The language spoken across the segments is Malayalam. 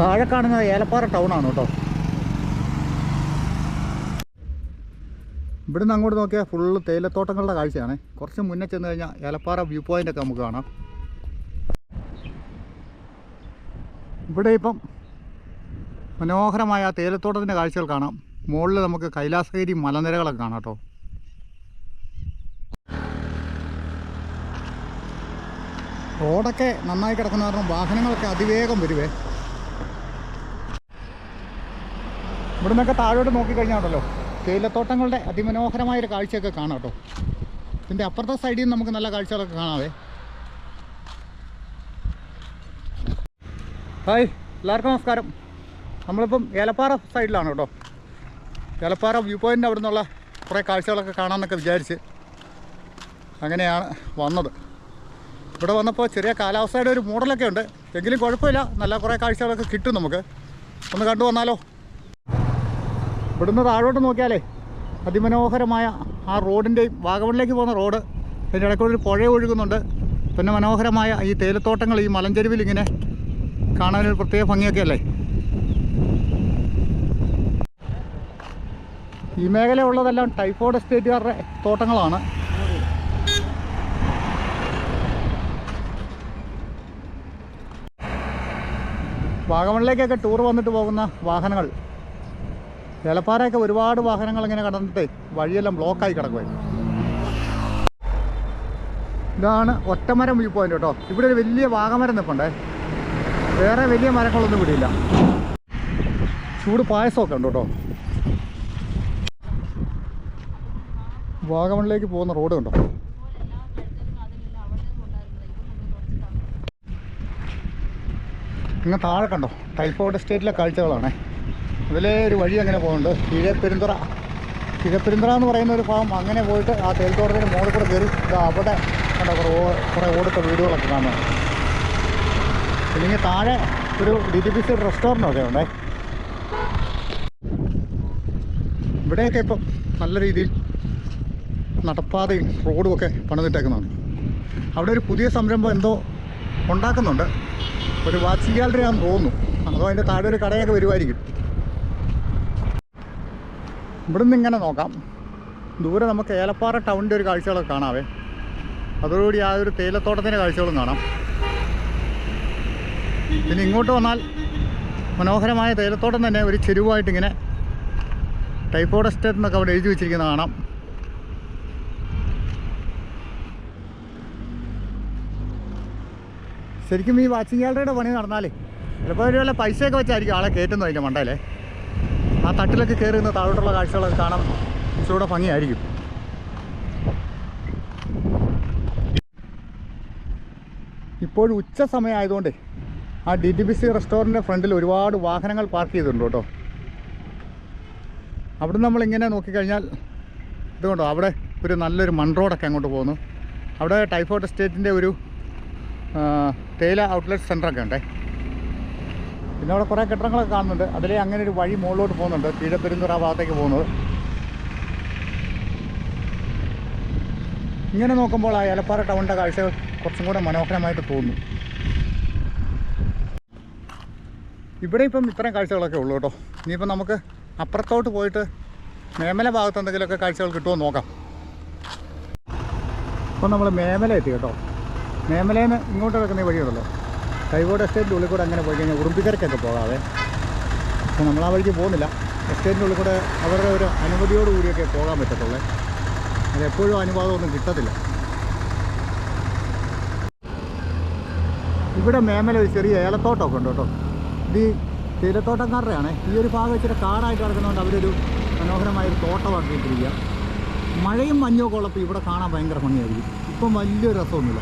താഴെ കാണുന്നത് ഏലപ്പാറ ടൗൺ ആണ് കേട്ടോ. ഇവിടുന്ന് അങ്ങോട്ട് നോക്കിയാൽ ഫുള്ള് തേയിലത്തോട്ടങ്ങളുടെ കാഴ്ചയാണ്. കുറച്ച് മുന്നേ ചെന്ന് കഴിഞ്ഞാൽ ഏലപ്പാറ വ്യൂ പോയിന്റ് ഒക്കെ നമുക്ക് കാണാം. ഇവിടെ ഇപ്പം മനോഹരമായ തേയിലത്തോട്ടത്തിന്റെ കാഴ്ചകൾ കാണാം. മുകളിൽ നമുക്ക് കൈലാസഗിരി മലനിരകളൊക്കെ കാണാം കേട്ടോ. റോഡൊക്കെ നന്നായി കിടക്കുന്ന കാരണം വാഹനങ്ങളൊക്കെ അതിവേഗം വരുവേ. ഇവിടെ നിന്നൊക്കെ താഴോട്ട് നോക്കിക്കഴിഞ്ഞാൽ ഉണ്ടല്ലോ തേയിലത്തോട്ടങ്ങളുടെ അതിമനോഹരമായൊരു കാഴ്ചയൊക്കെ കാണാം കേട്ടോ. ഇതിന്റെ അപ്പുറത്തെ സൈഡിൽ നിന്ന് നമുക്ക് നല്ല കാഴ്ചകളൊക്കെ കാണാവേ. ഹായ് എല്ലാവർക്കും നമസ്കാരം. നമ്മളിപ്പം ഏലപ്പാറ സൈഡിലാണ് കേട്ടോ. ഏലപ്പാറ വ്യൂ പോയിന്റ് അവിടെ നിന്നുള്ള കുറേ കാഴ്ചകളൊക്കെ കാണാമെന്നൊക്കെ വിചാരിച്ച് അങ്ങനെയാണ് വന്നത്. ഇവിടെ വന്നപ്പോൾ ചെറിയ കാലാവസ്ഥയുടെ ഒരു മൂടലൊക്കെ ഉണ്ട്. എങ്കിലും കുഴപ്പമില്ല. നല്ല കുറേ കാഴ്ചകളൊക്കെ കിട്ടും നമുക്ക്. ഒന്ന് കണ്ടു വന്നാലോ? ഇവിടുന്ന് താഴോട്ട് നോക്കിയാലേ അതിമനോഹരമായ ആ റോഡിന്റെയും വാഗമണിലേക്ക് പോകുന്ന റോഡ് അതിന്റെ ഇടയ്ക്കൂടെ ഒരു പുഴ ഒഴുകുന്നുണ്ട്. പിന്നെ മനോഹരമായ ഈ തേയിലത്തോട്ടങ്ങൾ ഈ മലഞ്ചെരുവിൽ ഇങ്ങനെ കാണാനൊരു പ്രത്യേക ഭംഗിയൊക്കെ അല്ലേ? ഈ മേഖല ഉള്ളതെല്ലാം ടൈഫോയിഡ് എസ്റ്റേറ്റുകാരുടെ തോട്ടങ്ങളാണ്. വാഗമണിലേക്കൊക്കെ ടൂർ വന്നിട്ട് പോകുന്ന വാഹനങ്ങൾ. ഏലപ്പാറയൊക്കെ ഒരുപാട് വാഹനങ്ങൾ ഇങ്ങനെ കടന്നിട്ട് വഴിയെല്ലാം ബ്ലോക്കായി കിടക്കുവായി ഇതാണ് ഒറ്റമരം വ്യൂ പോയിന്റ് കേട്ടോ. ഇവിടെ ഒരു വലിയ വാഗമരം നിൽപ്പുണ്ടേ വേറെ വലിയ മരങ്ങളൊന്നും ഇവിടെ ഇല്ല. ചൂട് പായസമൊക്കെ ഉണ്ട് കേട്ടോ. വാഗമണിലേക്ക് പോകുന്ന റോഡ് കണ്ടോ? ഇങ്ങനെ താഴെ കണ്ടോ? ടൈഫോയിഡ് സ്റ്റേറ്റിലെ കാഴ്ചകളാണേ അതിലെ ഒരു വഴി അങ്ങനെ പോകുന്നുണ്ട് കീഴപ്പെരുന്തറ കിഴപ്പെരുന്തറ എന്ന് പറയുന്ന ഒരു ഭാഗം അങ്ങനെ പോയിട്ട് ആ തേൽത്തോട്ടത്തിന്റെ മുകളിൽ കൂടെ കയറി അവിടെ കണ്ട കുറേ കുറേ ഓടിട്ട വീടുകളൊക്കെ കാണുന്നത് പിന്നെ താഴെ ഒരു ഡി ടി പി സി റെസ്റ്റോറന്റൊക്കെ ഉണ്ടേ. ഇവിടെയൊക്കെ ഇപ്പം നല്ല രീതിയിൽ നടപ്പാതയും റോഡും ഒക്കെ പണിതിട്ടേക്കുന്നുണ്ട് അവിടെ ഒരു പുതിയ സംരംഭം എന്തോ ഉണ്ടാക്കുന്നുണ്ട്. ഒരു വാച്ചിങ് ഗാലറി ആണെന്ന് തോന്നുന്നു. അതോ അതിന്റെ താഴെ ഒരു കടയൊക്കെ വരുമായിരിക്കും. ഇവിടുന്ന് ഇങ്ങനെ നോക്കാം. ദൂരെ നമുക്ക് ഏലപ്പാറ ടൗണിന്റെ ഒരു കാഴ്ചകളൊക്കെ കാണാവേ. അതോടുകൂടി ആ ഒരു തേയിലത്തോട്ടത്തിന്റെ കാഴ്ചകളും കാണാം. പിന്നെ ഇങ്ങോട്ട് വന്നാൽ മനോഹരമായ തേയിലത്തോട്ടം തന്നെ ഒരു ചെരുവായിട്ടിങ്ങനെ ടൈപ്പോഡ് എസ്റ്റേറ്റ് എന്നൊക്കെ അവിടെ എഴുതി വെച്ചിരിക്കുന്നത് കാണാം. ശരിക്കും ഈ വാച്ചിങ് ഗാലറിയുടെ പണി നടന്നാലേ ചിലപ്പോൾ ഒരു വല്ല പൈസയൊക്കെ വെച്ചായിരിക്കും ആളെ കയറ്റുന്നു അതിന്റെ മണ്ടയിലെ. ആ തട്ടിലൊക്കെ കയറി നിന്ന് താഴോട്ടുള്ള കാഴ്ചകളൊക്കെ കാണാൻ ഇച്ചിരൂടെ ഭംഗിയായിരിക്കും. ഇപ്പോഴും ഉച്ച സമയമായതുകൊണ്ട് ആ ഡി ടി ബി സി റെസ്റ്റോറന്റിന്റെ ഫ്രണ്ടിൽ ഒരുപാട് വാഹനങ്ങൾ പാർക്ക് ചെയ്തിട്ടുണ്ട് കേട്ടോ. അവിടെ നമ്മൾ ഇങ്ങനെ നോക്കിക്കഴിഞ്ഞാൽ ഇതുകൊണ്ടോ അവിടെ ഒരു നല്ലൊരു മൺ റോഡൊക്കെ അങ്ങോട്ട് പോകുന്നു. അവിടെ ടൈഫോട്ട് എസ്റ്റേറ്റിന്റെ ഒരു തേയില ഔട്ട്ലെറ്റ് സെന്ററൊക്കെ ഉണ്ടേ. പിന്നെ അവിടെ കുറേ കെട്ടിടങ്ങളൊക്കെ കാണുന്നുണ്ട്. അതിലെ അങ്ങനെ ഒരു വഴി മുകളിലോട്ട് പോകുന്നുണ്ട്. കീഴപ്പെരുന്തുറ ഭാഗത്തേക്ക് പോകുന്നത്. ഇങ്ങനെ നോക്കുമ്പോൾ ആ ഏലപ്പാറ ടൗണിന്റെ കാഴ്ചകൾ കുറച്ചും കൂടെ മനോഹരമായിട്ട് തോന്നുന്നു. ഇവിടെ ഇപ്പം ഇത്രയും കാഴ്ചകളൊക്കെ ഉള്ളൂ കേട്ടോ. ഇനിയിപ്പം നമുക്ക് അപ്പുറത്തോട്ട് പോയിട്ട് മേമല ഭാഗത്ത് എന്തെങ്കിലുമൊക്കെ കാഴ്ചകൾ കിട്ടുമോ നോക്കാം. ഇപ്പം നമ്മൾ മേമല എത്തി കേട്ടോ. മേമലയിൽ നിന്ന് ഇങ്ങോട്ട് കിടക്കുന്ന വഴിയുണ്ടല്ലോ. കൈകോട് എസ്റ്റേറ്റിന്റെ ഉള്ളിൽ കൂടെ അങ്ങനെ പോയി കഴിഞ്ഞാൽ ഉറുമ്പിക്കരക്കൊക്കെ പോകാതെ അപ്പോൾ നമ്മൾ ആ വഴിക്ക് പോകുന്നില്ല. എസ്റ്റേറ്റിന്റെ ഉള്ളിൽ കൂടെ അവരുടെ ഒരു അനുമതിയോട് കൂടിയൊക്കെ പോകാൻ പറ്റത്തുള്ളൂ. അത് എപ്പോഴും അനുവാദമൊന്നും കിട്ടത്തില്ല. ഇവിടെ മേമല ഒരു ചെറിയ ഏലത്തോട്ടമൊക്കെ ഉണ്ട് കേട്ടോ. ഇത് തേയിലത്തോട്ടക്കാരുടെയാണ്. ഈ ഒരു ഭാഗം ഇച്ചിരി കാടായിട്ട് കിടക്കുന്നതുകൊണ്ട് അവരൊരു മനോഹരമായൊരു തോട്ടമാക്കിയിട്ടിരിക്കുക മഴയും മഞ്ഞൊക്കെ ഉള്ളപ്പോൾ ഇവിടെ കാണാൻ ഭയങ്കര ഭംഗിയായിരിക്കും. ഇപ്പം വലിയൊരു രസമൊന്നുമില്ല.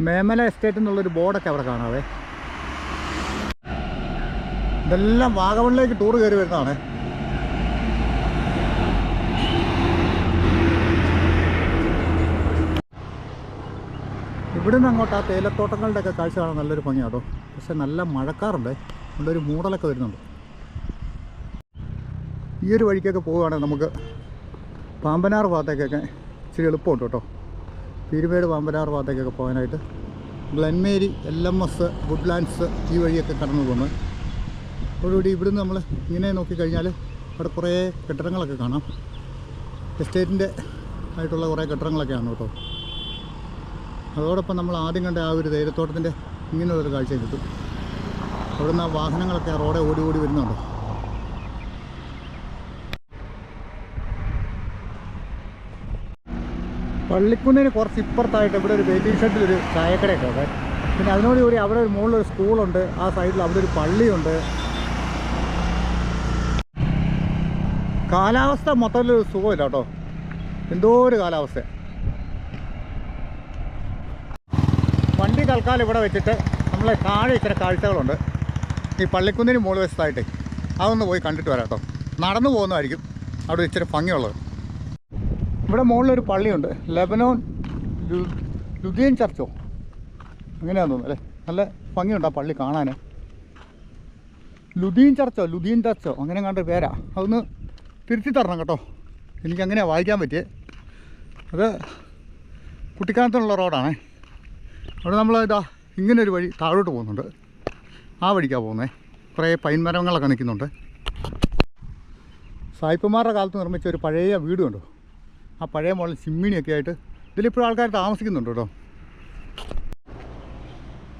മേമല എസ്റ്റേറ്റ് എന്നുള്ളൊരു ബോർഡൊക്കെ അവിടെ കാണാവേ. ഇതെല്ലാം വാഗമണിലേക്ക് ടൂർ കയറി വരുന്നതാണ്. ഇവിടുന്ന് അങ്ങോട്ട് ആ തേയിലത്തോട്ടങ്ങളുടെ ഒക്കെ കാഴ്ച കാണാൻ നല്ലൊരു ഭംഗിയാട്ടോ. പക്ഷെ നല്ല മഴക്കാറുണ്ട്. നല്ലൊരു മൂടലൊക്കെ വരുന്നുണ്ട്. ഈ ഒരു വഴിക്കൊക്കെ പോവുകയാണെങ്കിൽ നമുക്ക് പാമ്പനാർ ഭാഗത്തേക്കൊക്കെ ഇച്ചിരി എളുപ്പമുണ്ട് കേട്ടോ. പീരുമേട് പാമ്പനാർ ഭാഗത്തേക്കൊക്കെ പോകാനായിട്ട് Glenmary L M S Woodlands ഈ വഴിയൊക്കെ കടന്നു പോകുന്നത് അതോടുകൂടി ഇവിടുന്ന് നമ്മൾ ഇങ്ങനെ നോക്കിക്കഴിഞ്ഞാൽ അവിടെ കുറേ കെട്ടിടങ്ങളൊക്കെ കാണാം. എസ്റ്റേറ്റിന്റെ ആയിട്ടുള്ള കുറേ കെട്ടിടങ്ങളൊക്കെയാണ് കേട്ടോ. അതോടൊപ്പം നമ്മൾ ആദ്യം കണ്ട ആ ഒരു തേയിലത്തോട്ടത്തിന്റെ ഇങ്ങനെയുള്ളൊരു കാഴ്ച കിട്ടും. അവിടുന്ന് ആ വാഹനങ്ങളൊക്കെ റോഡെ ഓടി ഓടി വരുന്നുണ്ടോ. പള്ളിക്കുന്നിന് കുറച്ച് ഇപ്പുറത്തായിട്ട് ഇവിടെ ഒരു വെയിറ്റിംഗ് ഷെഡിൽ ഒരു ചായക്കടയൊക്കെ ഉണ്ട്. പിന്നെ അതിനോട് കൂടി അവിടെ ഒരു മുകളിൽ ഒരു സ്കൂളുണ്ട്. ആ സൈഡിൽ അവിടെ ഒരു പള്ളിയുണ്ട്. കാലാവസ്ഥ മൊത്തത്തിലൊരു സുഖമില്ല കേട്ടോ. എന്തോ ഒരു കാലാവസ്ഥ. വണ്ടി തൽക്കാലം ഇവിടെ വെച്ചിട്ട് നമ്മളെ താഴെ ഇച്ചിരി കാഴ്ചകളുണ്ട്. ഈ പള്ളിക്കുന്നിന് മുകളിൽ വശത്തായിട്ട്. അതൊന്ന് പോയി കണ്ടിട്ട് വരാം കേട്ടോ. നടന്നു പോകുന്നതായിരിക്കും. അവിടെ ഇച്ചിരി ഭംഗിയുള്ളത്. ഇവിടെ മുകളിലൊരു പള്ളിയുണ്ട്. ലെബനോൺ ലുദിയൻ ചർച്ചോ? അങ്ങനെയാന്ന് തോന്നുന്നു അല്ലേ? നല്ല ഭംഗിയുണ്ട് ആ പള്ളി കാണാൻ ലുദീൻ ചർച്ചോ? ലുദീൻ ചർച്ചോ? അങ്ങനെ കണ്ട പേരാ. അതൊന്ന് തിരുത്തി തരണം കേട്ടോ. എനിക്ക് അങ്ങനെയാണ് വായിക്കാൻ പറ്റിയേ. അത് കുട്ടിക്കാലത്തുള്ള റോഡാണേ. അവിടെ നമ്മൾ ഇതാ ഇങ്ങനെ ഒരു വഴി താഴോട്ട് പോകുന്നുണ്ട്. ആ വഴിക്കാണ് പോകുന്നത് കുറേ പൈൻ മരങ്ങളൊക്കെ നിൽക്കുന്നുണ്ട്. സായിപ്പന്മാരുടെ കാലത്ത് നിർമ്മിച്ച ഒരു പഴയ വീട് കണ്ടോ? ആ പഴയ മോളിൽ ചിമ്മിണിയൊക്കെ ആയിട്ട് ഇതിലിപ്പോഴും ആൾക്കാർ താമസിക്കുന്നുണ്ട് കേട്ടോ.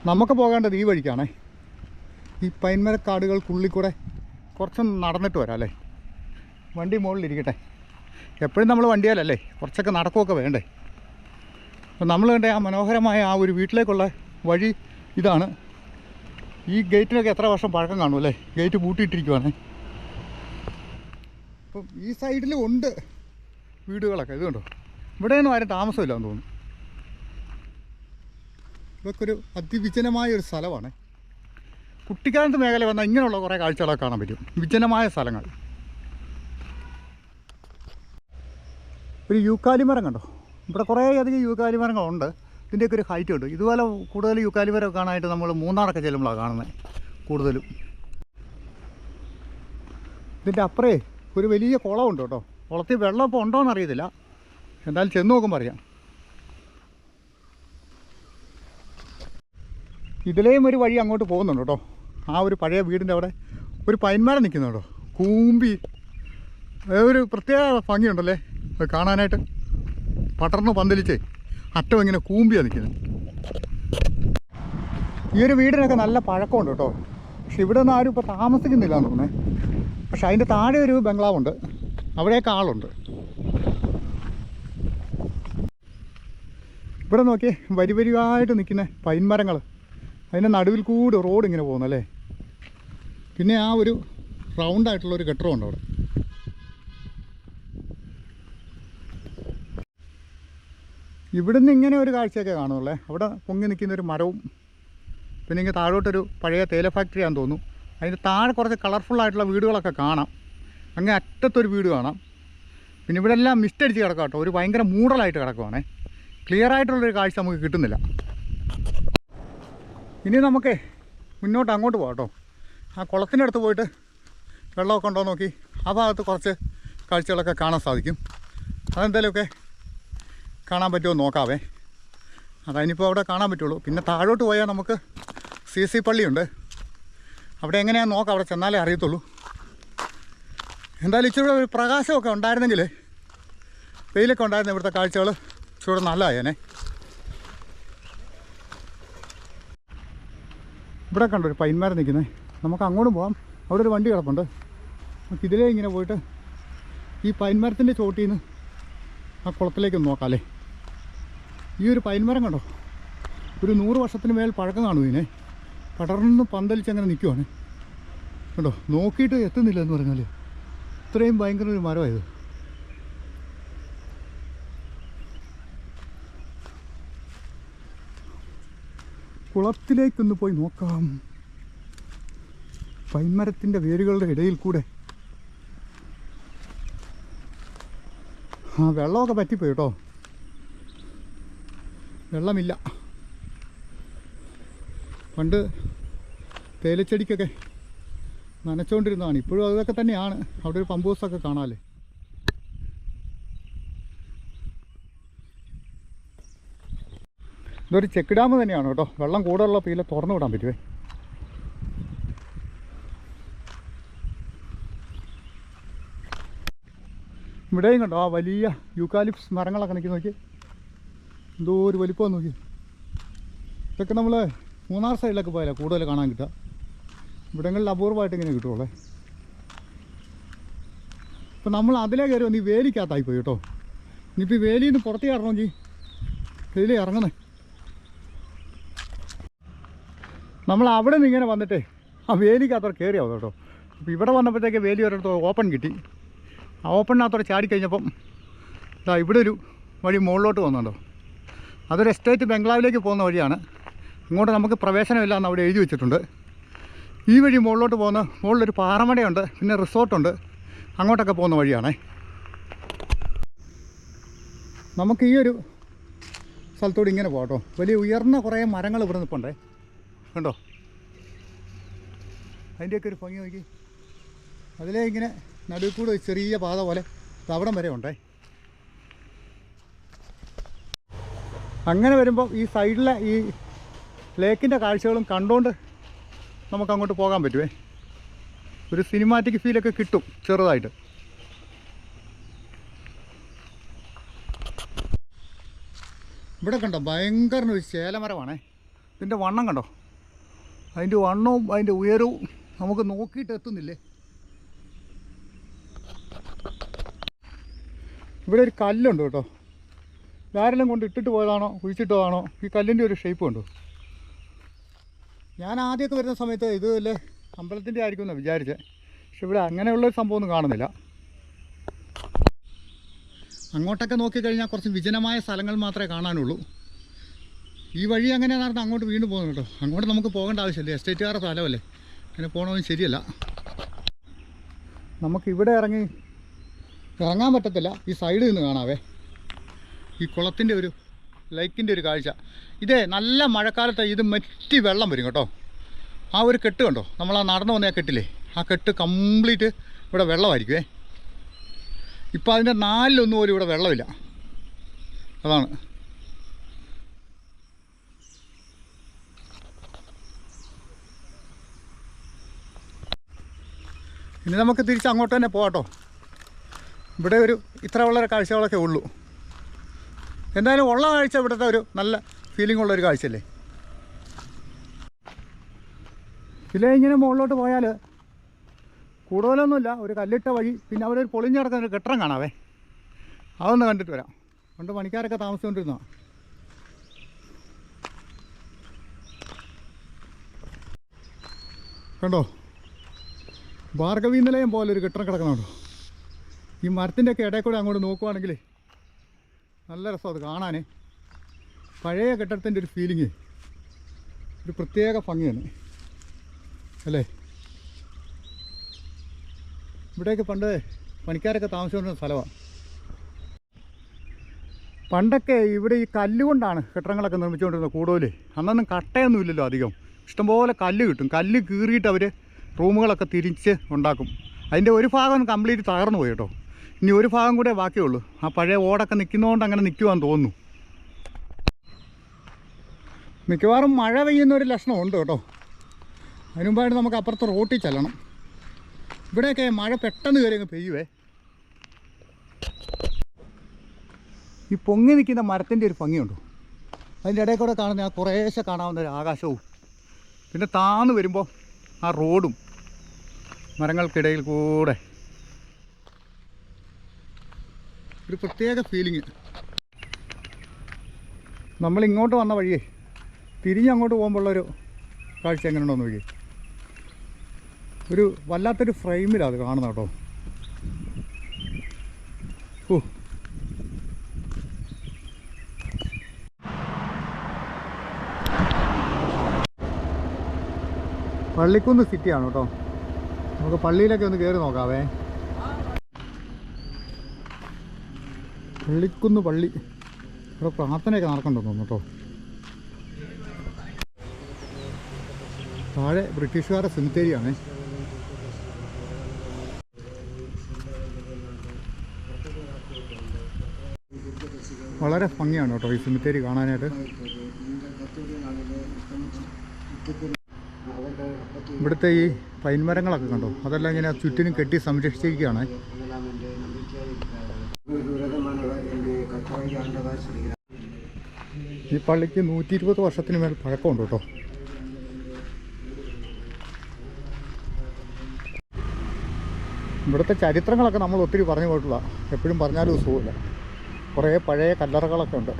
നമുക്ക് പോകേണ്ടത് ഈ വഴിക്കാണേ. ഈ പൈൻമരക്കാടുകൾക്കുള്ളിൽ കൂടെ കുറച്ചൊന്ന് നടന്നിട്ട് വരാം അല്ലേ? വണ്ടി മുകളിലിരിക്കട്ടെ എപ്പോഴും നമ്മൾ വണ്ടിയാലല്ലേ? കുറച്ചൊക്കെ നടക്കുകയൊക്കെ വേണ്ടേ. അപ്പം നമ്മൾ കണ്ട ആ മനോഹരമായ ആ ഒരു വീട്ടിലേക്കുള്ള വഴി ഇതാണ്. ഈ ഗേറ്റിനൊക്കെ എത്ര വർഷം പഴക്കം കാണും അല്ലേ? ഗേറ്റ് പൂട്ടിയിട്ടിരിക്കുവാണേ. അപ്പം ഈ സൈഡിലും ഉണ്ട്. വീടുകളൊക്കെ ഇത് കണ്ടോ? ഇവിടെയൊന്നും ആരും താമസമില്ല എന്ന് തോന്നുന്നു. ഇതൊക്കെ ഒരു അതിവിജനമായ ഒരു സ്ഥലമാണ്. കുട്ടിക്കാലത്ത് മേഖല വന്നാൽ ഇങ്ങനെയുള്ള കുറേ കാഴ്ചകളൊക്കെ കാണാൻ പറ്റും. വിജനമായ സ്ഥലങ്ങൾ. ഒരു യൂക്കാലി മരം കണ്ടോ? ഇവിടെ കുറേയധികം യൂക്കാലി മരങ്ങളുണ്ട്. ഇതിന്റെയൊക്കെ ഒരു ഹൈറ്റ് ഉണ്ട്. ഇതുപോലെ കൂടുതൽ യൂക്കാലി മരം കാണാനായിട്ട് നമ്മൾ മൂന്നാറൊക്കെ ചെല്ലുമ്പോഴാണ് കാണുന്നത് കൂടുതലും. ഇതിന്റെ അപ്പുറേ ഒരു വലിയ കുളമുണ്ട് കേട്ടോ. കുളത്തിൽ വെള്ളം ഇപ്പോൾ ഉണ്ടോ എന്നറിയത്തില്ല എന്തായാലും ചെന്ന് നോക്കുമ്പോൾ അറിയാം. ഇതിലെയും ഒരു വഴി അങ്ങോട്ട് പോകുന്നുണ്ട് കേട്ടോ. ആ ഒരു പഴയ വീടിന്റെ അവിടെ ഒരു പൈന്മരം നിൽക്കുന്നുണ്ടോ കൂമ്പി. അത് ഒരു പ്രത്യേക ഭംഗിയുണ്ടല്ലേ? അത് കാണാനായിട്ട്. പടർന്ന് പന്തലിച്ചേ. അറ്റം ഇങ്ങനെ കൂമ്പിയാണ് നിൽക്കുന്നത്. ഈ ഒരു വീടിനൊക്കെ നല്ല പഴക്കമുണ്ട് കേട്ടോ. പക്ഷെ ഇവിടെ നിന്ന് ആരും ഇപ്പോൾ താമസിക്കുന്നില്ല എന്ന് തോന്നുന്നത് പക്ഷെ അതിന്റെ താഴെ ഒരു ബംഗ്ലാവുണ്ട്. അവിടെയൊക്കെ ആളുണ്ട്. ഇവിടെ നോക്കി വരി വരിവായിട്ട് നിൽക്കുന്ന പൈൻ മരങ്ങൾ അതിന്റെ നടുവിൽ കൂടി റോഡ് ഇങ്ങനെ പോകുന്നല്ലേ? പിന്നെ ആ ഒരു റൗണ്ടായിട്ടുള്ളൊരു കെട്ടിടമുണ്ട് അവിടെ. ഇവിടുന്ന് ഇങ്ങനെ ഒരു കാഴ്ചയൊക്കെ കാണുന്നുള്ളേ. അവിടെ പൊങ്ങി നിൽക്കുന്ന ഒരു മരവും പിന്നെ ഇങ്ങനെ താഴോട്ടൊരു പഴയ തേയില ഫാക്ടറിയാന്ന് തോന്നുന്നു. അതിന്റെ താഴെ കുറച്ച് കളർഫുള്ളായിട്ടുള്ള വീടുകളൊക്കെ കാണാം. അങ്ങ് അറ്റത്തൊരു വീട് കാണാം. പിന്നെ ഇവിടെ എല്ലാം മിസ്റ്റ് അടിച്ച് കിടക്കാം കേട്ടോ ഒരു ഭയങ്കര മൂടലായിട്ട് കിടക്കുവാണേ. ക്ലിയർ ആയിട്ടുള്ളൊരു കാഴ്ച നമുക്ക് കിട്ടുന്നില്ല. ഇനി നമുക്ക് മുന്നോട്ട് അങ്ങോട്ട് പോകാം കേട്ടോ ആ കുളത്തിന്റെ അടുത്ത് പോയിട്ട് വെള്ളമൊക്കെ ഉണ്ടോ നോക്കി. ആ ഭാഗത്ത് കുറച്ച് കാഴ്ചകളൊക്കെ കാണാൻ സാധിക്കും. അതെന്തായാലുമൊക്കെ കാണാൻ പറ്റുമോ നോക്കാവേ. അതതിനിപ്പോൾ അവിടെ കാണാൻ പറ്റുള്ളൂ. പിന്നെ താഴോട്ട് പോയാൽ നമുക്ക് സി സി പള്ളിയുണ്ട്. അവിടെ എങ്ങനെയാണെന്ന് നോക്കാം. അവിടെ ചെന്നാലേ അറിയത്തുള്ളൂ. എന്തായാലും ഇച്ചിരി ഒരു പ്രകാശമൊക്കെ ഉണ്ടായിരുന്നെങ്കിൽ വെയിലൊക്കെ ഉണ്ടായിരുന്ന ഇവിടുത്തെ കാഴ്ചകൾ. ഇച്ചിരി നല്ലതായേനെ ഇവിടെ കണ്ടോ ഒരു പൈന്മാരം നിൽക്കുന്നത് നമുക്ക് അങ്ങോട്ടും പോകാം അവിടെ ഒരു വണ്ടി കിടപ്പുണ്ട്. നമുക്ക് ഇതിലേ ഇങ്ങനെ പോയിട്ട് ഈ പൈൻമരത്തിന്റെ ചോട്ടിൽ നിന്ന് ആ കുളത്തിലേക്ക് ഒന്ന് നോക്കാം അല്ലേ ഈ ഒരു പൈൻമരം കണ്ടോ? ഒരു നൂറ് വർഷത്തിന് മേൽ പഴക്കം കാണും ഇതിനെ. പടർന്ന് പന്തലിച്ച് അങ്ങനെ നിൽക്കുവാണ്. കണ്ടോ? നോക്കിയിട്ട് എത്തുന്നില്ല എന്ന് പറഞ്ഞാൽ ഇത്രയും ഭയങ്കര ഒരു മരമായത്. കുളത്തിലേക്കൊന്ന് പോയി നോക്കാം. പൈൻമരത്തിന്റെ വേരുകളുടെ ഇടയിൽ കൂടെ. ആ വെള്ളമൊക്കെ പറ്റിപ്പോയി കേട്ടോ. വെള്ളമില്ല. പണ്ട് തേയിലച്ചെടിക്കൊക്കെ നനച്ചുകൊണ്ടിരുന്നതാണ് ഇപ്പോഴും അതൊക്കെ തന്നെയാണ്. അവിടെ ഒരു പമ്പ് ഹൗസൊക്കെ കാണാമല്ലേ ഇതൊരു ചെക്ക് ഡാം തന്നെയാണ് കേട്ടോ. വെള്ളം കൂടുതലുള്ള പീല തുറന്നു വിടാൻ പറ്റുമേ ഇവിടെയും കണ്ടോ ആ വലിയ യൂക്കാലിപ്സ് മരങ്ങളൊക്കെ നിൽക്കുന്ന നോക്കി എന്തോ ഒരു വലിപ്പം നോക്കി ഇതൊക്കെ നമ്മൾ മൂന്നാർ സൈഡിലൊക്കെ പോയാലേ കൂടുതൽ കാണാൻ കിട്ടുക. ഇവിടങ്ങളിൽ അപൂർവമായിട്ട് ഇങ്ങനെ കിട്ടുള്ളേ ഇപ്പം നമ്മൾ അതിലേ കയറി നീ ഈ വേലിക്കകത്തായി പോയി കേട്ടോ. ഇനിയിപ്പോൾ ഈ വേലിയിൽ നിന്ന് പുറത്തേക്ക് ഇറങ്ങണമെങ്കിൽ വേലി ഇറങ്ങണേ നമ്മൾ അവിടെ നിന്ന് ഇങ്ങനെ വന്നിട്ടേ ആ വേലിക്കകത്തോടെ കയറിയാവും കേട്ടോ. അപ്പോൾ ഇവിടെ വന്നപ്പോഴത്തേക്ക് വേലി ഒരിടത്ത് ഓപ്പൺ കിട്ടി. ആ ഓപ്പണിനകത്തോടെ ചാടിക്കഴിഞ്ഞപ്പം ഇതാ ഇവിടെ ഒരു വഴി മുകളിലോട്ട് പോകുന്നുണ്ടോ അതൊരു എസ്റ്റേറ്റ് ബംഗ്ലാവിലേക്ക് പോകുന്ന വഴിയാണ്. ഇങ്ങോട്ട് നമുക്ക് പ്രവേശനമില്ല എന്ന് അവിടെ എഴുതി വെച്ചിട്ടുണ്ട്. ഈ വഴി മുകളിലോട്ട് പോകുന്ന മുകളിലൊരു പാറമടയുണ്ട് പിന്നെ റിസോർട്ടുണ്ട്. അങ്ങോട്ടൊക്കെ പോകുന്ന വഴിയാണേ. നമുക്ക് ഈ ഒരു സ്ഥലത്തോട് ഇങ്ങനെ പോകട്ടോ വലിയ ഉയർന്ന കുറേ മരങ്ങൾ ഇവിടെ നിൽപ്പുണ്ടേ. കണ്ടോ? അതിന്റെയൊക്കെ ഒരു ഭംഗി നോക്കി. അതിലേ ഇങ്ങനെ നടുവിൽ കൂടെ ചെറിയ പാത പോലെ തവടം വരെ ഉണ്ടേ. അങ്ങനെ വരുമ്പോൾ ഈ സൈഡിലെ ഈ ലേക്കിന്റെ കാഴ്ചകളും കണ്ടുകൊണ്ട് നമുക്ക് അങ്ങോട്ട് പോകാൻ പറ്റുമേ ഒരു സിനിമാറ്റിക് ഫീലൊക്കെ കിട്ടും ചെറുതായിട്ട്. ഇവിടെ കണ്ടോ ഭയങ്കര ഒരു ശേലമരമാണേ ഇതിന്റെ വണ്ണം കണ്ടോ? അതിന്റെ വണ്ണവും അതിന്റെ ഉയരവും നമുക്ക് നോക്കിയിട്ട് എത്തുന്നില്ലേ? ഇവിടെ ഒരു കല്ലുണ്ട് കേട്ടോ. ആരെല്ലാം കൊണ്ട് ഇട്ടിട്ട് പോയതാണോ കുഴിച്ചിട്ടതാണോ? ഈ കല്ലിന്റെ ഒരു ഷേപ്പ് ഉണ്ടോ? ഞാൻ ആദ്യമൊക്കെ വരുന്ന സമയത്ത് ഇത് വല്ല അമ്പലത്തിന്റെ ആയിരിക്കും എന്നാണ് വിചാരിച്ചത്. പക്ഷെ ഇവിടെ അങ്ങനെയുള്ളൊരു സംഭവമൊന്നും കാണുന്നില്ല. അങ്ങോട്ടൊക്കെ നോക്കിക്കഴിഞ്ഞാൽ കുറച്ച് വിജനമായ സ്ഥലങ്ങൾ മാത്രമേ കാണാനുള്ളൂ. ഈ വഴി അങ്ങനെ നടന്ന് അങ്ങോട്ട് വീണ്ടും പോകുന്നു കേട്ടോ? അങ്ങോട്ട് നമുക്ക് പോകേണ്ട ആവശ്യമില്ല. എസ്റ്റേറ്റുകാരുടെ സ്ഥലമല്ലേ. അങ്ങനെ പോകണമെന്ന് ശരിയല്ല. നമുക്ക് ഇവിടെ ഇറങ്ങി ഇറങ്ങാൻ പറ്റത്തില്ല. ഈ സൈഡിൽ നിന്ന് കാണാവേ. ഈ കുളത്തിന്റെ ഒരു ലൈക്കിന്റെ ഒരു കാഴ്ച. ഇതേ നല്ല മഴക്കാലത്ത് ഇത് മെറ്റി വെള്ളം വരും കേട്ടോ. ആ ഒരു കെട്ട് കണ്ടോ? നമ്മൾ ആ നടന്നു വന്ന ആ കെട്ടില്ലേ? ആ കെട്ട് കംപ്ലീറ്റ് ഇവിടെ വെള്ളമായിരിക്കുമേ ഇപ്പോൾ അതിന്റെ നാലിലൊന്നും പോലും ഇവിടെ വെള്ളമില്ല. അതാണ്. ഇനി നമുക്ക് തിരിച്ച് അങ്ങോട്ട് തന്നെ പോകാം കേട്ടോ ഇവിടെ ഒരു ഇത്ര വളരെ കാഴ്ചകളൊക്കെ ഉള്ളൂ. എന്തായാലും ഉള്ള കാഴ്ച ഇവിടുത്തെ ഒരു നല്ല ഫീലിംഗ് ഉള്ള ഒരു കാഴ്ചയല്ലേ? പിന്നെ ഇങ്ങനെ മുകളിലോട്ട് പോയാൽ കൂടുതലൊന്നുമില്ല. ഒരു കല്ലിട്ട വഴി പിന്നെ അവിടെ ഒരു പൊളിഞ്ഞ് ഒരു കെട്ടിടം കാണാവേ. അതൊന്ന് കണ്ടിട്ട് വരാം. പണ്ട് പണിക്കാരൊക്കെ താമസിച്ചുകൊണ്ടിരുന്നോ കണ്ടോ? ഭാർഗവീ നിലയം പോലെ ഒരു കെട്ടിടം കിടക്കുന്നുണ്ടോ ഈ മരത്തിന്റെയൊക്കെ ഇടയിൽ കൂടെ അങ്ങോട്ട് നോക്കുവാണെങ്കിൽ നല്ല രസം അത് കാണാൻ പഴയ കെട്ടിടത്തിന്റെ ഒരു ഫീലിങ് ഒരു പ്രത്യേക ഭംഗിയാണ്. അല്ലേ? ഇവിടെയൊക്കെ പണ്ട് പണിക്കാരൊക്കെ താമസിച്ചുകൊണ്ടിരുന്ന സ്ഥലമാണ് പണ്ടൊക്കെ ഇവിടെ ഈ കല്ലുകൊണ്ടാണ് കെട്ടിടങ്ങളൊക്കെ നിർമ്മിച്ചുകൊണ്ടിരുന്നത് കൂടുതൽ അന്നൊന്നും കട്ടയൊന്നും ഇല്ലല്ലോ അധികം. ഇഷ്ടംപോലെ കല്ല് കിട്ടും. കല്ല് കീറിയിട്ട് അവർ റൂമുകളൊക്കെ തിരിച്ച് ഉണ്ടാക്കും. അതിന്റെ ഒരു ഭാഗം കംപ്ലീറ്റ് തകർന്നു പോയി കേട്ടോ. ഇനി ഒരു ഭാഗം കൂടെ ബാക്കിയുള്ളൂ. ആ പഴയ ഓടൊക്കെ നിൽക്കുന്നതുകൊണ്ട് അങ്ങനെ നിൽക്കുവാന്ന് തോന്നുന്നു. മിക്കവാറും മഴ പെയ്യുന്ന ഒരു ലക്ഷണമുണ്ട് കേട്ടോ. അതിനുമ്പായിട്ട് നമുക്ക് അപ്പുറത്ത് റോട്ടിൽ ചെല്ലണം. ഇവിടെയൊക്കെ മഴ പെട്ടെന്ന് കയറി അങ്ങ് പെയ്യുവേ. ഈ പൊങ്ങി നിൽക്കുന്ന മരത്തിന്റെ ഒരു ഭംഗിയുണ്ടോ? അതിന്റെ ഇടയിൽ കൂടെ കാണുന്ന ആ കുറേശ്ശെ കാണാവുന്ന ഒരു ആകാശവും. പിന്നെ താന്ന് വരുമ്പോൾ ആ റോഡും മരങ്ങൾക്കിടയിൽ കൂടെ ഒരു പ്രത്യേക ഫീലിങ് നമ്മൾ ഇങ്ങോട്ട് വന്ന വഴിയേ തിരിഞ്ഞങ്ങോട്ട് പോകുമ്പോഴുള്ളൊരു കാഴ്ച എങ്ങനെയുണ്ടോ നോക്കി ഒരു വല്ലാത്തൊരു ഫ്രെയിമിലാണ് അത് കാണുന്നത് കേട്ടോ. ഓ. പള്ളിക്കുന്ന് സിറ്റിയാണ് കേട്ടോ. നമുക്ക് പള്ളിയിലൊക്കെ ഒന്ന് കയറി നോക്കാവേ. പള്ളിക്കുന്ന് പള്ളി. ഇവിടെ പ്രാർത്ഥനയൊക്കെ നടക്കണ്ടെന്ന് തോന്നുന്നു കേട്ടോ. താഴെ ബ്രിട്ടീഷുകാരുടെ സെമിത്തേരിയാണ് വളരെ ഭംഗിയാണ് കേട്ടോ ഈ സെമിത്തേരി കാണാനായിട്ട്. ഇവിടുത്തെ ഈ പൈൻമരങ്ങളൊക്കെ കണ്ടോ? അതെല്ലാം ഇങ്ങനെ ചുറ്റിനും കെട്ടി സംരക്ഷിച്ചിരിക്കുകയാണ്. ഈ പള്ളിക്ക് നൂറ്റി ഇരുപത് വർഷത്തിന് മേൽ പഴക്കമുണ്ട് കേട്ടോ. ഇവിടുത്തെ ചരിത്രങ്ങളൊക്കെ നമ്മൾ ഒത്തിരി പറഞ്ഞു പോയിട്ടുള്ള എപ്പോഴും പറഞ്ഞാലും സുഖമില്ല. കുറേ പഴയ കല്ലറകളൊക്കെ ഉണ്ട്.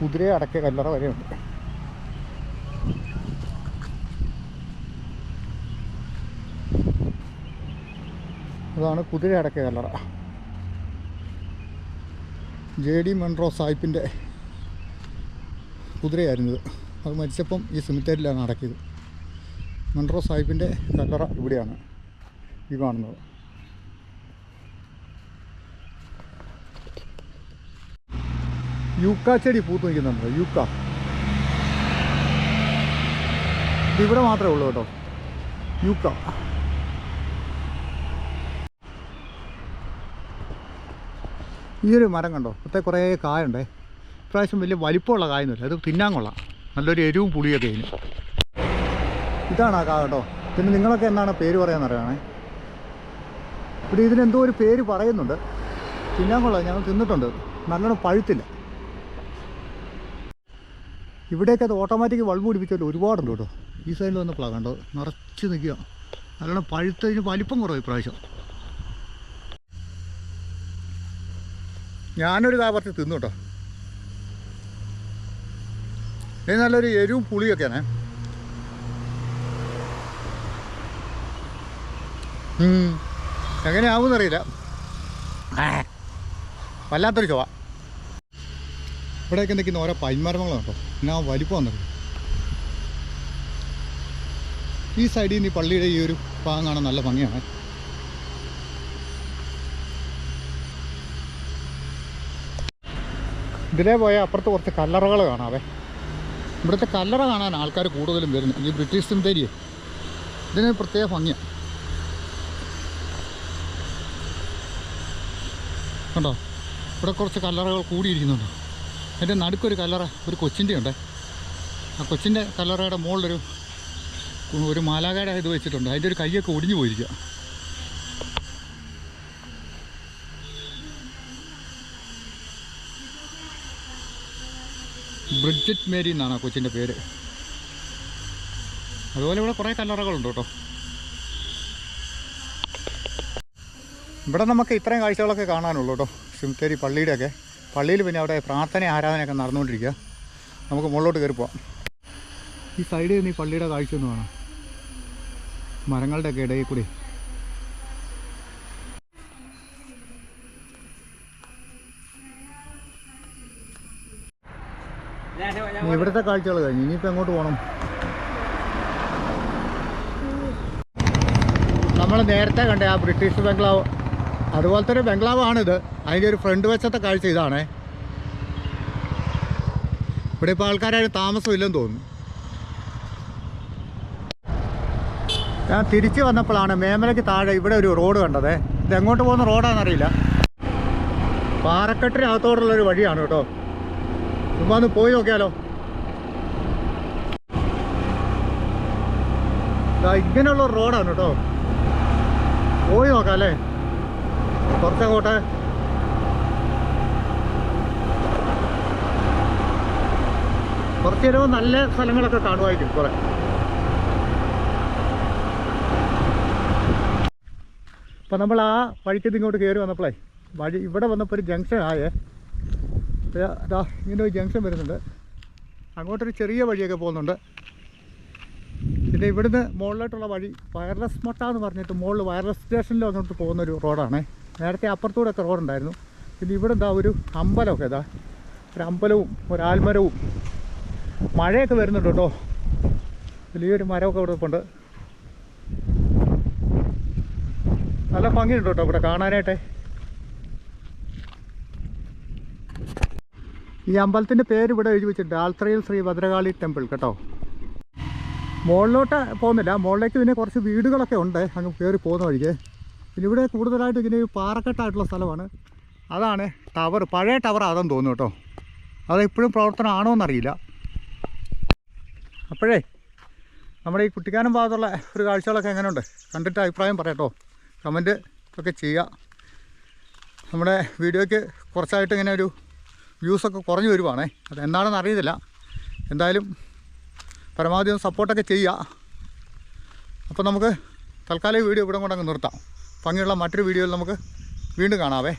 കുതിരയെ അടക്കിയ കല്ലറ വരെയുണ്ട്. അതാണ് കുതിര അടക്കിയ കല്ലറ. ജെ ഡി മൺട്രോ സാഹിബിന്റെ കുതിരയായിരുന്നത് അത് മരിച്ചപ്പം ഈ സിമിത്തേരിലാണ് അടക്കിയത് മൺറോ സാഹിബിന്റെ കല്ലറ ഇവിടെയാണ് ഈ കാണുന്നത്. യൂക്ക ചെടി പൂത്ത് നിൽക്കുന്നുണ്ട്. യൂക്ക. ഇവിടെ മാത്രമേ ഉള്ളൂ കേട്ടോ. യൂക്ക. ഈ ഒരു മരം കണ്ടോ? ഇപ്പോഴത്തെ കുറേ കായുണ്ടേ ഇപ്രാവശ്യം വലിയ വലിപ്പമുള്ള കായൊന്നുമില്ല. അത് തിന്നാൻ കൊള്ളാം നല്ലൊരു എരിവും പുളിയൊക്കെ ഇതിന്. ഇതാണ് ആ കാ കേട്ടോ. പിന്നെ നിങ്ങളൊക്കെ എന്താണ് പേര് പറയാൻ പറയാമെന്നറിയാണേ ഇവിടെ ഇതിനെന്തോ ഒരു പേര് പറയുന്നുണ്ട്. തിന്നാൻ കൊള്ളാം ഞങ്ങൾ തിന്നിട്ടുണ്ട്. നല്ലോണം പഴുത്തില്ല. ഇവിടെയൊക്കെ അത് ഓട്ടോമാറ്റിക് ബൾബ് പിടിപ്പിച്ചാൽ ഒരുപാടുണ്ട് കേട്ടോ. ഈ സൈഡിൽ വന്നപ്പോഴാണ് കണ്ടോ നിറച്ച് നിൽക്കുക. നല്ലോണം പഴുത്തതിന് വലിപ്പം കുറവ് ഇപ്രാവശ്യം. ഞാനൊരു കാ പറിച്ച് തിന്നു കേട്ടോ. ഇത് നല്ലൊരു എരിവും പുളിയൊക്കെയാണേ. എങ്ങനെയാവുമെന്നറിയില്ല വല്ലാത്തൊരു ചുവ ഇവിടെയൊക്കെ നിൽക്കുന്ന ഓരോ പൈന്മരങ്ങളും കേട്ടോ. പിന്നെ ആ വലിപ്പം വന്നത് ഈ സൈഡിൽ നിന്ന് ഈ പള്ളിയുടെ ഈ ഒരു കാണാൻ നല്ല ഭംഗിയാണ്. ഇതിലേ പോയാൽ അപ്പുറത്ത് കുറച്ച് കല്ലറകൾ കാണാവേ. ഇവിടുത്തെ കല്ലറ കാണാൻ ആൾക്കാർ കൂടുതലും വരുന്നത്. ഈ ബ്രിട്ടീഷ് സിംതേരിയെ ഇതിന് പ്രത്യേക ഭംഗിയാണ് കണ്ടോ? ഇവിടെ കുറച്ച് കല്ലറകൾ കൂടിയിരിക്കുന്നുണ്ട്. അതിന്റെ നടുക്കൊരു കല്ലറ ഒരു കൊച്ചിന്റെ ഉണ്ട്. ആ കൊച്ചിന്റെ കല്ലറയുടെ മുകളിലൊരു ഒരു മാലാകയുടെ ഇത് വെച്ചിട്ടുണ്ട്. അതിന്റെ ഒരു കൈയൊക്കെ ഒടിഞ്ഞു പോയിരിക്കുക ബ്രിഡ്ജറ്റ് മേരി എന്നാണ് ആ കൊച്ചിന്റെ പേര്. അതുപോലെ ഇവിടെ കുറേ കല്ലറകളുണ്ട് കേട്ടോ. ഇവിടെ നമുക്ക് ഇത്രയും കാഴ്ചകളൊക്കെ കാണാനുള്ളൂ കേട്ടോ. സിംതേരി പള്ളിയുടെയൊക്കെ. പള്ളിയിൽ പിന്നെ അവിടെ പ്രാർത്ഥന ആരാധനയൊക്കെ നടന്നുകൊണ്ടിരിക്കുക. നമുക്ക് മുകളിലോട്ട് കയറി പോവാം. ഈ സൈഡിൽ നിന്ന് ഈ പള്ളിയുടെ കാഴ്ച ഒന്ന് കാണാം. മരങ്ങളുടെയൊക്കെ ഇടയിൽ കൂടി ഇനി ഇവിടുത്തെ കാഴ്ചകൾ കഴിഞ്ഞു. ഇനിയിപ്പോൾ എങ്ങോട്ട് പോകണം നമ്മൾ നേരത്തെ കണ്ട ആ ബ്രിട്ടീഷ് ബംഗ്ലാവ് അതുപോലത്തെ ഒരു ബംഗ്ലാവാണിത്. അതിന്റെ ഒരു ഫ്രണ്ട് വശത്തെ കാഴ്ച ഇതാണേ. ഇവിടെ ഇപ്പോൾ ആൾക്കാരായിട്ട് താമസമില്ലെന്ന് തോന്നുന്നു. ഞാൻ തിരിച്ചു വന്നപ്പോഴാണ് മേമലയ്ക്ക് താഴെ ഇവിടെ ഒരു റോഡ് കണ്ടത്. ഇത് എങ്ങോട്ട് പോകുന്ന റോഡാണെന്നറിയില്ല പാറക്കെട്ടിനകത്തോടുള്ളൊരു വഴിയാണ് കേട്ടോ. ചുമ്മാ ഒന്ന് പോയി നോക്കിയാലോ? ഇങ്ങനെയുള്ള റോഡാണ് കേട്ടോ. പോയി നോക്കാം അല്ലേ? കുറച്ചങ്ങോട്ട്. കുറച്ച് ചിലവ് നല്ല സ്ഥലങ്ങളൊക്കെ കാണുമായിരിക്കും കുറെ. അപ്പം നമ്മൾ ആ വഴിക്ക് ഇങ്ങോട്ട് കയറി വന്നപ്പോഴേ വഴി ഇവിടെ വന്നപ്പോൾ ഒരു ജംഗ്ഷൻ ആയേ. ഇങ്ങനെ ഒരു ജംഗ്ഷൻ വരുന്നുണ്ട്. അങ്ങോട്ടൊരു ചെറിയ വഴിയൊക്കെ പോകുന്നുണ്ട്. പിന്നെ ഇവിടുന്ന് മുകളിലോട്ടുള്ള വഴി വയർലെസ് മൊട്ട എന്ന് പറഞ്ഞിട്ട് മുകളിൽ വയർലെസ് സ്റ്റേഷനിലും അങ്ങോട്ട് പോകുന്ന ഒരു റോഡാണ് നേരത്തെ അപ്പുറത്തൂടെ ഒക്കെ റോഡുണ്ടായിരുന്നു പിന്നെ ഇവിടെ എന്താ ഒരു അമ്പലമൊക്കെ ഇതാ ഒരു അമ്പലവും ഒരു ആൽമരവും. മഴയൊക്കെ വരുന്നുണ്ട്? കേട്ടോ വലിയൊരു മരമൊക്കെ ഇവിടെ ഉണ്ട് നല്ല ഭംഗിയുണ്ട് കേട്ടോ ഇവിടെ കാണാനായിട്ടേ? ഈ അമ്പലത്തിന്റെ പേര് ഇവിടെ എഴുതി വെച്ചിട്ടുണ്ട്. ആൽത്രയിൽ ശ്രീ ഭദ്രകാളി ടെമ്പിൾ കേട്ടോ. മുകളിലോട്ട് പോകുന്നില്ല. മുകളിലേക്ക് പിന്നെ കുറച്ച് വീടുകളൊക്കെ ഉണ്ട്. അങ്ങ് കയറി പോകുന്ന വഴിക്ക്. പിന്നെ ഇവിടെ കൂടുതലായിട്ട് ഇങ്ങനെ പാറക്കെട്ടായിട്ടുള്ള സ്ഥലമാണ്. അതാണ് ടവർ. പഴയ ടവർ അതെന്ന് തോന്നുന്നു കേട്ടോ. അത് ഇപ്പോഴും പ്രവർത്തനം ആണോ എന്നറിയില്ല. അപ്പോഴേ നമ്മുടെ ഈ കുട്ടിക്കാനം ഭാഗത്തുള്ള ഒരു കാഴ്ചകളൊക്കെ എങ്ങനെയുണ്ട്? കണ്ടിട്ട് അഭിപ്രായം പറയട്ടോ കമന്റ് ഒക്കെ ചെയ്യുക. നമ്മുടെ വീഡിയോയ്ക്ക് കുറച്ചായിട്ട് ഇങ്ങനെ ഒരു വ്യൂസൊക്കെ കുറഞ്ഞു വരുവാണേ. അത് എന്താണെന്ന് അറിയത്തില്ല. എന്തായാലും പരമാവധി ഒന്ന് സപ്പോർട്ടൊക്കെ ചെയ്യുക. അപ്പോൾ നമുക്ക് തൽക്കാലം ഈ വീഡിയോ ഇവിടെ കൊണ്ടങ്ങ് നിർത്താം. ഭംഗിയുള്ള മറ്റൊരു വീഡിയോയിൽ നമുക്ക് വീണ്ടും കാണാവേ.